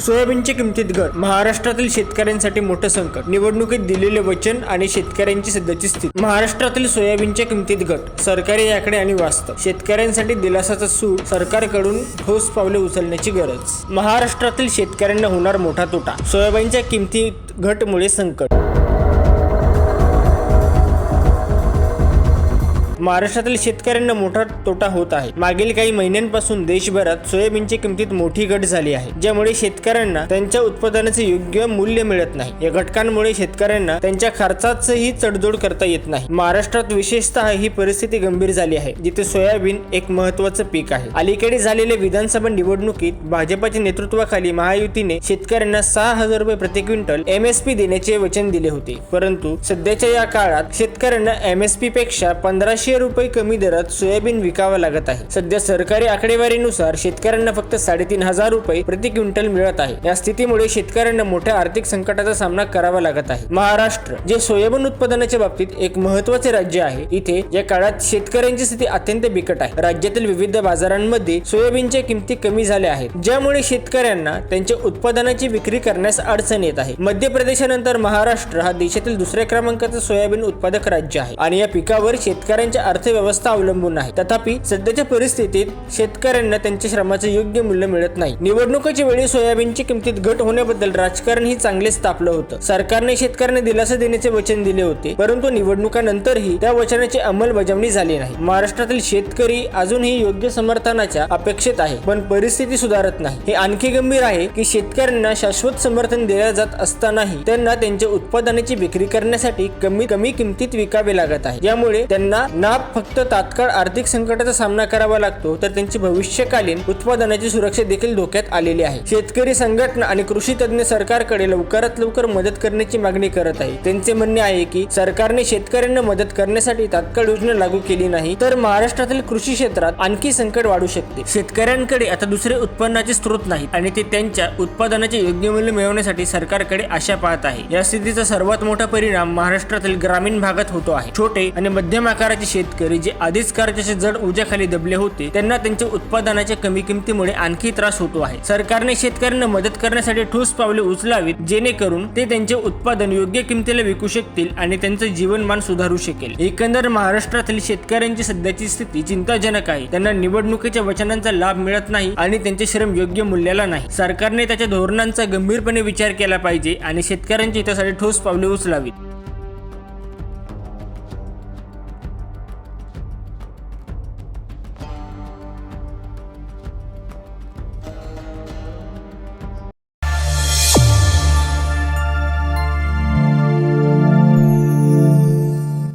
सोयाबीनच्या किमतीत घट. महाराष्ट्रातील शेतकऱ्यांसाठी मोठं संकट. निवडणुकीत दिलेले वचन आणि शेतकऱ्यांची सध्याची स्थिती. महाराष्ट्रातील सोयाबीनच्या किमतीत घट. सरकारी आकडे आणि वास्तव. शेतकऱ्यांसाठी दिलासाचा सूट सरकारकडून ठोस पावले उचलण्याची गरज. महाराष्ट्रातील शेतकऱ्यांना होणार मोठा तोटा. सोयाबीनच्या किमतीत घटमुळे संकट. महाराष्ट्रातील शेतकऱ्यांना मोठा तोटा होत आहे. मागील काही महिन्यांपासून देशभरात सोयाबीनच्या किमतीत मोठी घट झाली आहे ज्यामुळे शेतकऱ्यांना त्यांच्या उत्पादनाचे योग्य मूल्य मिळत नाही. या घटकांमुळे शेतकऱ्यांना त्यांच्या खर्चाचंही तडजोड करता येत नाही. महाराष्ट्रात विशेषतः ही परिस्थिती गंभीर झाली आहे जिथे सोयाबीन एक महत्वाचं पीक आहे. अलीकडे झालेल्या विधानसभा निवडणुकीत भाजपाच्या नेतृत्वाखाली महायुतीने शेतकऱ्यांना सहा हजार रुपये प्रति क्विंटल एम एस पी देण्याचे वचन दिले होते. परंतु सध्याच्या या काळात शेतकऱ्यांना एम एसपेक्षा पंधराशे रुपये कमी दरात सोयाबीन विकावं लागत आहे. सध्या सरकारी आकडेवारीनुसार शेतकऱ्यांना फक्त साडेतीन हजार रुपये प्रति क्विंटल मिळत आहे. या स्थितीमुळे शेतकऱ्यांना मोठ्या आर्थिक संकटाचा सामना करावा लागत आहे. महाराष्ट्र जे सोयाबीन उत्पादनाच्या बाबतीत एक महत्त्वाचे राज्य आहे इथे या काळात शेतकऱ्यांची स्थिती अत्यंत बिकट आहे. राज्यातील विविध बाजारांमध्ये सोयाबीनच्या किमती कमी झाल्या आहेत ज्यामुळे शेतकऱ्यांना त्यांच्या उत्पादनाची विक्री करण्यास अडचण येत आहे. मध्य प्रदेशानंतर महाराष्ट्र हा देशातील दुसऱ्या क्रमांकाचा सोयाबीन उत्पादक राज्य आहे आणि या पिकावर शेतकऱ्यांच्या अर्थव्यवस्था अवलंबून आहे. तथापि सध्याच्या परिस्थितीत शेतकऱ्यांना त्यांच्या श्रमाचे योग्य मूल्य मिळत नाही. निवडणुकीच्या वेळी सोयाबीनची किमतीत घट होण्याबद्दल राजकारण ही चांगलेच तापलं होतं. सरकारने शेतकऱ्यांना दिलासा देण्याचे वचन दिले होते परंतु निवडणुकानंतरही त्या वचनाची अंमलबजावणी झाली नाही. महाराष्ट्रातील शेतकरी अजूनही योग्य समर्थनाच्या अपेक्षेत आहे पण परिस्थिती सुधारत नाही. हे आणखी गंभीर आहे की शेतकऱ्यांना शाश्वत समर्थन दिल्या जात असतानाही त्यांना त्यांच्या उत्पादनाची विक्री करण्यासाठी कमी कमी किमतीत विकावे लागत आहे. यामुळे त्यांना ना फक्त तात्काळ आर्थिक संकटाचा सामना करावा लागतो तर त्यांची भविष्यकालीन उत्पादनाची सुरक्षा देखील धोक्यात आलेली आहे. शेतकरी संघटना आणि कृषी तज्ञ सरकारकडे लवकरात लवकर मदत करण्याची मागणी करत आहे. त्यांचे म्हणणे आहे की सरकारने शेतकऱ्यांना मदत करण्यासाठी तात्काळ योजना लागू केली नाही तर महाराष्ट्रातील कृषी क्षेत्रात आणखी संकट वाढू शकते. शेतकऱ्यांकडे आता दुसरे उत्पन्नाचे स्रोत नाहीत आणि ते त्यांच्या उत्पादनाचे योग्य मूल्य मिळवण्यासाठी सरकारकडे आशा पाहत आहे. या स्थितीचा सर्वात मोठा परिणाम महाराष्ट्रातील ग्रामीण भागात होतो आहे. छोटे आणि मध्यम आकाराचे शेतकरी जे आधीच कर्जाच्या जड उजाखाली दबले होते त्यांना त्यांच्या उत्पादनाच्या कमी किमतीमुळे आणखी त्रास होतो आहे. सरकारने शेतकऱ्यांना मदत करण्यासाठी ठोस पावले उचलावीत जेणेकरून ते त्यांचे उत्पादन योग्य किमतीला विकू शकतील आणि त्यांचं जीवनमान सुधारू शकेल. एकंदर महाराष्ट्रातील शेतकऱ्यांची सध्याची स्थिती चिंताजनक आहे. त्यांना निवडणुकीच्या वचनांचा लाभ मिळत नाही आणि त्यांचे श्रम योग्य मूल्याला नाही. सरकारने त्याच्या धोरणांचा गंभीरपणे विचार केला पाहिजे आणि शेतकऱ्यांच्या हितासाठी ठोस पावले उचलावीत.